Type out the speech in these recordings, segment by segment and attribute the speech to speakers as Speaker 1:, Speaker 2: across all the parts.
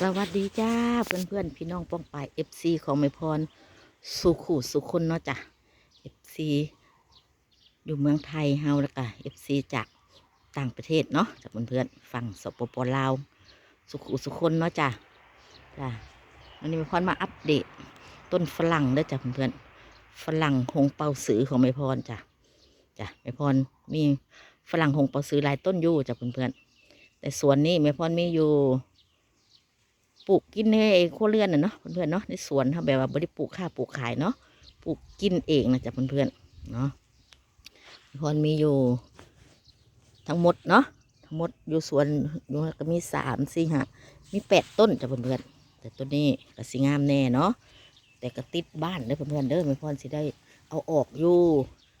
Speaker 1: สวัสดีจ้าเพื่อนเพื่อนพี่น้องป้องปายเอฟซีของแม่พรสุขุสุคนเนาะจ้ะเอฟซีอยู่เมืองไทยเฮาแล้วก็เอฟซีจากต่างประเทศเนาะจากเพื่อนเพื่อนฝั่งสปปลาวสุขุสุคนเนาะจ้ะจ้ะวันนี้แม่พรมาอัปเดตต้นฝรั่งเด้อจ้ะเพื่อนเพื่อนฝรั่งหงเปาสือของแม่พรจ้ะจ้ะแม่พรมีฝรั่งหงเปาสือหลายต้นอยู่จ้ะเพื่อนเพื่อนแต่สวนนี้แม่พรมีอยู่ ปลูกกินในครัวเรือนน่ะเนาะเพื่อนๆเนาะในสวนทำแบบว่าไม่ได้ปลูกค่าปลูกขายเนาะปลูกกินเองนะจ๊ะเพื่อนๆเนาะพรมีอยู่ ทั้งหมดเนาะทั้งหมดอยู่สวนอยู่ก็มีสามสี่ห้ามีแปดต้นจ้ะเพื่อนๆแต่ต้นนี้ก็สิงามแน่เนาะแต่ก็ติดบ้านเด้อเพื่อนๆเด้อไม่พรสิได้เอาออกอยู่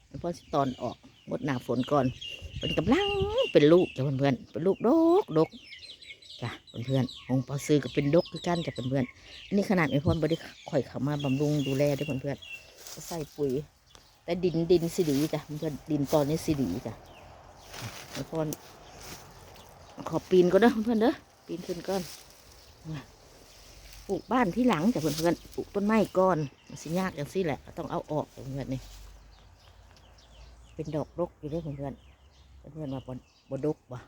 Speaker 1: ไม่พรสิตอนออกหมดหน้าฝนก่อนเป็นกำลังเป็นลูกจ้ะเพื่อนๆเป็นลูกดกดก จ้ะเพื่อนๆของปอซื้อก็เป็นดกคือกันจ้ะเพื่อนๆอันนี้ขนาดไม่พ้นบริข่อยเขามาบำรุงดูแลด้วยเพื่อนๆก็ใส่ปุ๋ย แต่ดินดินสีดีจ้ะเพื่อนดินตอนนี้สีดีจ้ะไม่พ้นขอปีนก็เด้อเพื่อนเด้อปีนขึ้นก่อนปลูกบ้านที่หลังจ้ะเพื่อนๆปลูกต้นไม้ก่อนสิยากอย่างซี่แหละ ต้องเอาออกจ้ะเพื่อนๆนี่เป็นดอกดกอยู่ด้วยเพื่อนๆเพื่อนๆมาบนบดกว่ะ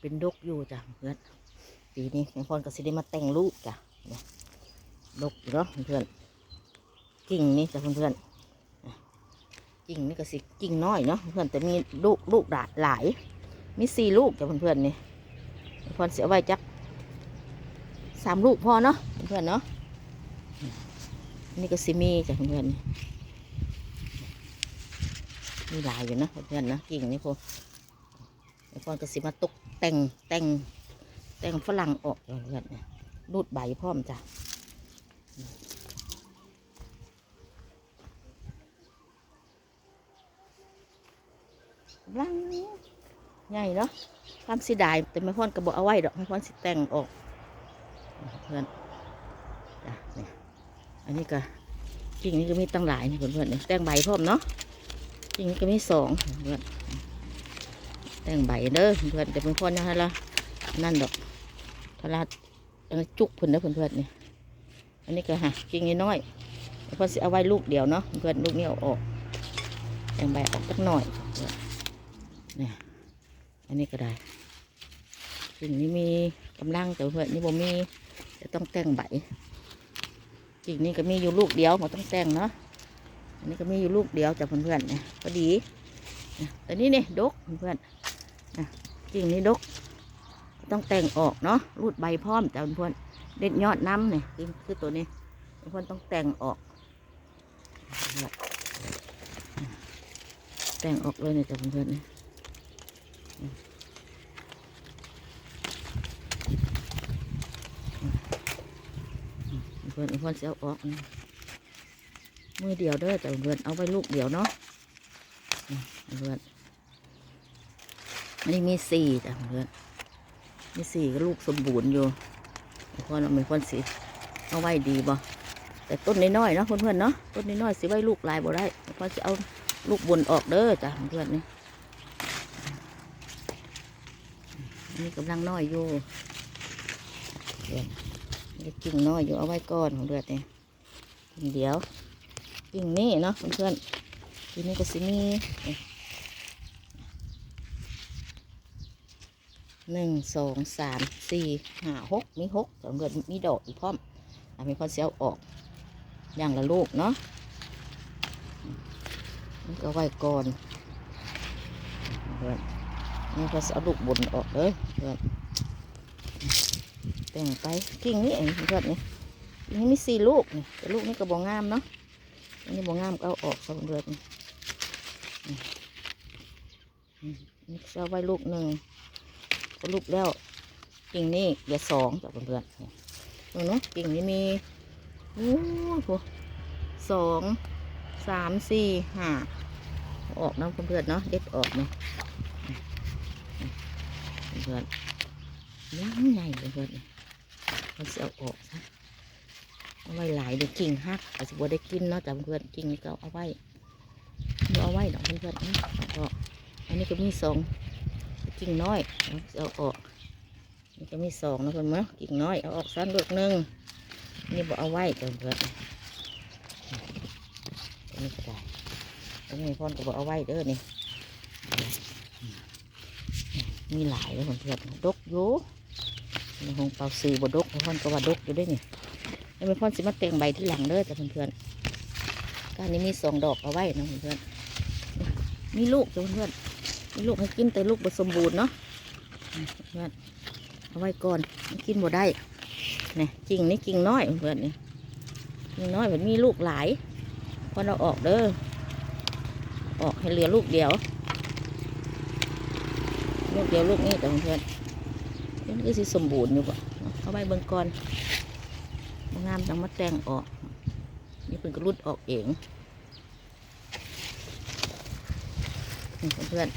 Speaker 1: เป็นดกอยู่จ้ะเพื่อน ปีนี้แม่พรก็สิได้มาแต่งลูกจ้ะเนี่ยดกอยู่เนาะเพื่อนกิ่งนี่จ้ะเพื่อนๆอะกิ่งนี่ก็สิกิ่งน้อยเนาะเพื่อนแต่มีลูกลูกดาหลาย มีสี่ลูกจ้ะเพื่อนๆนี่แม่พรเสียไว้จักสามลูกพอเนาะเพื่อนๆเนาะนี่ก็สิมีจ้ะเพื่อนๆมีหลายอยู่นะเพื่อนๆนะกิ่งนี่พอแม่พรก็สิมาตกแต่งแต่ง แต่งฝรั่งออกเพื่อนเนี่ยรูดใบพร้อมจ้ะรังใหญ่เนาะความสิดายแต่แม่พรก็บอกเอาไว้ดอกแม่พรสิแต่งออกเพื่อนจ้ะนี่อันนี้ก็กิ่งนี้ก็มีตั้งหลายนี่เพื่อนเนี่ยแต่งใบพร้อมเนาะกิ่งนี้ก็มีสองเพื่อนแต่งใบเด้อเพื่อนแต่เพื่อนพ่อนะฮะละนั่นดอก ทาราเออจุกเพื่อนะเด้อนเพื่อนนี่อันนี้ก็ฮะกิ่งน้อยเพื่อนสิเอาไว้ลูกเดียวเนาะเพื่อนลูกนี้เอาออกแต่งใบออกสักหน่อยเนี่ยอันนี้ก็ได้กิ่งนี้มีกำลังแต่เพื่อนนี่บ่มีจะต้องแต่งใบกิ่งนี้ก็มีอยู่ลูกเดียวมาต้องแต่งเนาะอันนี้ก็มีอยู่ลูกเดียวจากเพื่อนๆเนี่ยพอดีเนี่ยแต่นี่เนี่ยดกเพื่อนกิ่งนี้ดก ต้องแต่งออกเนาะรูดใบพร้อมแต่เพื่อนเด็ดยอดน้ำเนี่ยคือตัวนี้เพื่อนต้องแต่งออก แต่งออกเลยเนี่ยแต่เพื่อนเนี่ยเพื่อนเพื่อนเสียออกมือเดียวเด้อแต่เพื่อนเอาไว้ลูกเดียวเนาะเพื่อนอันนี้มีสี่จ้ะเพื่อน มีสี่ก็ลูกสมบูรณ์อยู่ไม่ควรเอาไม่ควรสิเอาไว้ดีบ่แต่ต้นน้อยๆเนาะเพื่อนๆเนาะต้นน้อยๆสิไว้ลูกลายบ่ได้ไม่ควรจะเอาลูกบนออกเด้อจ้ะเพื่อนนี่นนี้กำลังน้อยอยู่เพื่อนนี่กิ่งน้อยอยู่เอาไว้ก่อนของเดือดเนี่ยกิ่งเดียวกิ่งนี้เนาะเพื่อนๆกิ่งนี้ก็สิมี หนึ่งสองสามสี่ห้าหกมีหกสองเดือนมีดอกอีกพร้อมอมีพอเสียวออกอย่างละลูกเนาะนี่ก็ไว้ก่อนเพื่อนนี่พอเอาลูกบนออกเลยเพื่อนแต่งไปกิ่งนี่เองเพื่อนนี่นี่มีสี่ลูกนี่แต่ลูกนี่ก็บ่งามเนาะอันนี้บ่งามก็เอาออกสองเดือนนี่นี่นี่เอาไว้ลูกหนึ่ง สรุปแล้วกิ่งนี้เหลือสองจากเพื่อนๆเนี่ยดูเนาะกิ่งนี้มีโอ้โหสองสามสี่ห้าออกเนาะเพื่อนๆเนาะเด็ดออกเนาะเพื่อนๆยังใหญ่เพื่อนๆมันจะเอาออกซะเอาไว้หลายเดี๋ยวกิ่งหักอาจจะบ่ได้กินเนาะจากเพื่อนกิ่งนี้ก็เอาไว้เอาไว้ดอกเพื่อนๆนี่ก็อันนี้ก็มีสอง กิ่งน้อยเอาออกนี่ก็มีสองนะเพื่อนมั้งกิ่งน้อยเอาออกสั้นลูกหนึ่งนี่บอกเอาไว้เพื่อนเพื่อนนนี้ก็ได้แล้วมีพ่อนก็บอกเอาไว้เด้อนี่มีหลายเลยเพื่อนเพื่อนดกอยู่ในห้องเปล่าซื้อบดกพ่อนก็ว่าดกอยู่ด้วยนี่แล้วมีพ่อนสิมาแต่งใบที่หลังเด้อจ้ะเพื่อนเพื่อนๆการนี้มีสองดอกเอาไว้นะเพื่อนเพื่อนมีลูกจ้ะเพื่อน มีลูกให้กินแต่ลูกผสมบูรณ์เนาะเพื่อนเอาไว้ก่อนกินบ่ได้นี่กิ่งนี่กิ่งน้อยเพื่อนนี่กิ่งน้อยเหมันมีลูกหลายพอเราออกเด้อออกให้เหลือลูกเดียว ลูกเดียวลูกนี้แต่เพื่อนเพื่อนก็สิสมบูรณ์อยู่ป่ะเอาไว้เบิ่งก่อนงามจังมาแต่งออกนี่เพิ่นก็รุดออกเอง นี่เพื่อน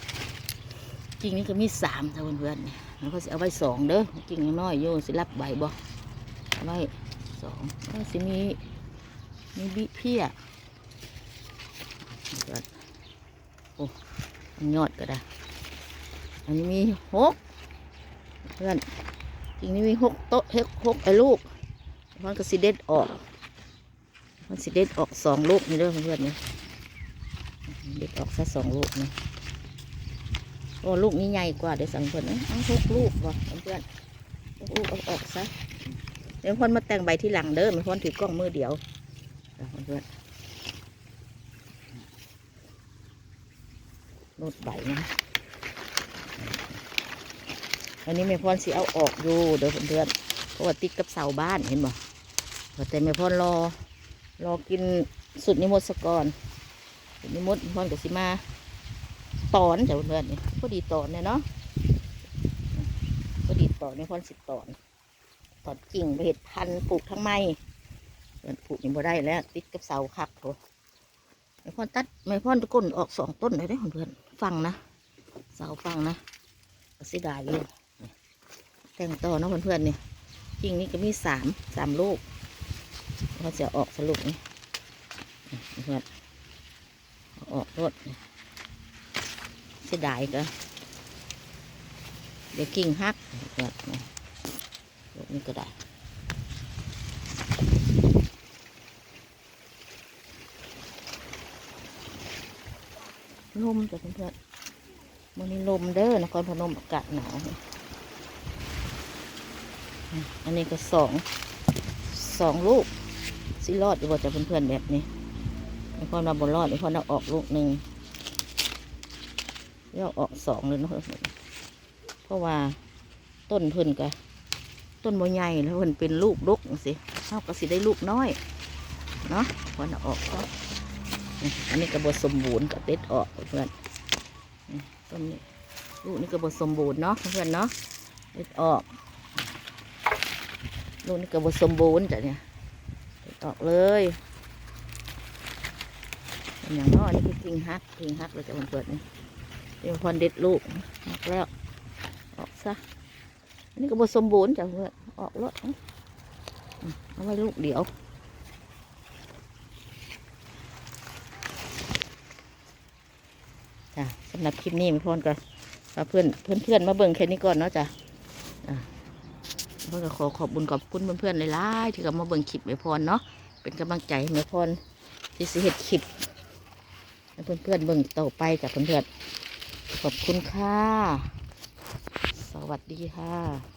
Speaker 1: ๆกิ่งนี้ก็มีสามแต่เพื่อนๆนี่แล้วก็เอาไว้สองเด้อกิ่งน้อยโยสิรับใบบ่เอาไว้สองแล้วสิมีมีบิเพียเกิดโอ้ยอดก็ได้ อันนี้มีหกเพื่อนกิ่งนี้มีหกโต๊ะหกหกไอ้ลูกมันก็สิเด็ดออกมันสิเด็ดออกสองลูกนี่เด้อเพื่อนๆนี่เด็ดออกซะสองลูกนี่ โอ้ลูกนี้ใหญ่กว่าเดี๋ยวสั่งเพื่อนนะเอาทุกลูกว่ะเพื่อนทุกลูกเอาออกซะเดี๋ยวพ่นมาแต่งใบที่หลังเด้อมันพ่นถือกล้องมือเดียวเอาเพื่อนรูดใบนะอันนี้แม่พ่นสิเอาออกอยู่เดี๋ยวเพื่อนเพราะว่าติดกับเสาบ้านเห็นบ่แต่แม่พ่นรอรอกินสุดนิมนต์สกอนสุดนิมนต์พ่นกับสิมา ตอนจ้ะเพื่อนๆนี่พอดีตอนเนี่ยเนาะพอดีตอนนี่พอนสิบตอนตอนกิ่งเห็ดพันปลูกทั้งไม้เพื่อนปลูกยังบ่ได้แล้ว ติดกับเสาคักโถไม่พ่อนตัดไม่พอนตะก้นออกสองต้นเลยได้เพื่อนฟังนะเสาฟังนะก็เสียดายอยู่แต่งต่อเนาะเพื่อนๆนี่กิ่งนี้ก็มีสามสามลูกเราจะออกสรุปนี่เพื่อนออกรถ สียดายก็เดี๋ยวกิ่งหักแบบนี้ก็ได้ลมจ้ะเพื่อนๆมันนี้ลมเด้อนครพนมอากาศหนาว อันนี้ก็สอง สองลูกสิรอดอยู่บ่จ้ะเพื่อนๆแบบนี้ไม่พอเราบนรอดไม่พอเราออกลูกหนึ่ง เลี้ยวออกสองเลยเนาะเพราะว่าต้นเพิ่นกะต้นโมใหญ่แล้วเพิ่นเป็นลูกดกสิเท่าก็สิได้ลูกน้อยเนาะพอนออกก็อันนี้กระบสมบูรณ์กับเด็ดออกเพื่อนต้นนี้ลูกนี้กระบสมบูรณ์เนาะเพื่อนเนาะเด็ดออกลูกนี้กระบสมบูรณ์จ้ะเนี่ยเด็ดออกเลยเป็นอย่างน้อยนี่คือกิ่งฮักกิ่งฮักเลยจ้ะเพื่อนๆนี่ เดี๋ยวพอนเด็ดลูกออกแล้ว ออกซะอันนี้ก็บสมบูรณ์จ้ะเพื่อนออกแล้วเอาไว้ลูกเดี๋ยวจ้ะสำหรับคลิปนี้ม่พอนก็ฝาเพื่อนเพื่อนเพื่อนมาเบิ่งแค่นี้ก่อนเนาะจ้ะเพื่อนก็ขอขอบบุญขอบคุณเพื่อนๆหลายๆที่เขามาเบิ่งคลิปไม่พรเนาะเป็นกำลังใจให้ไม่พรที่สิเฮ็ดคลิปให้เพื่อนๆเบิ่งต่อไปจ้ะเพื่อนๆ ขอบคุณค่ะ สวัสดีค่ะ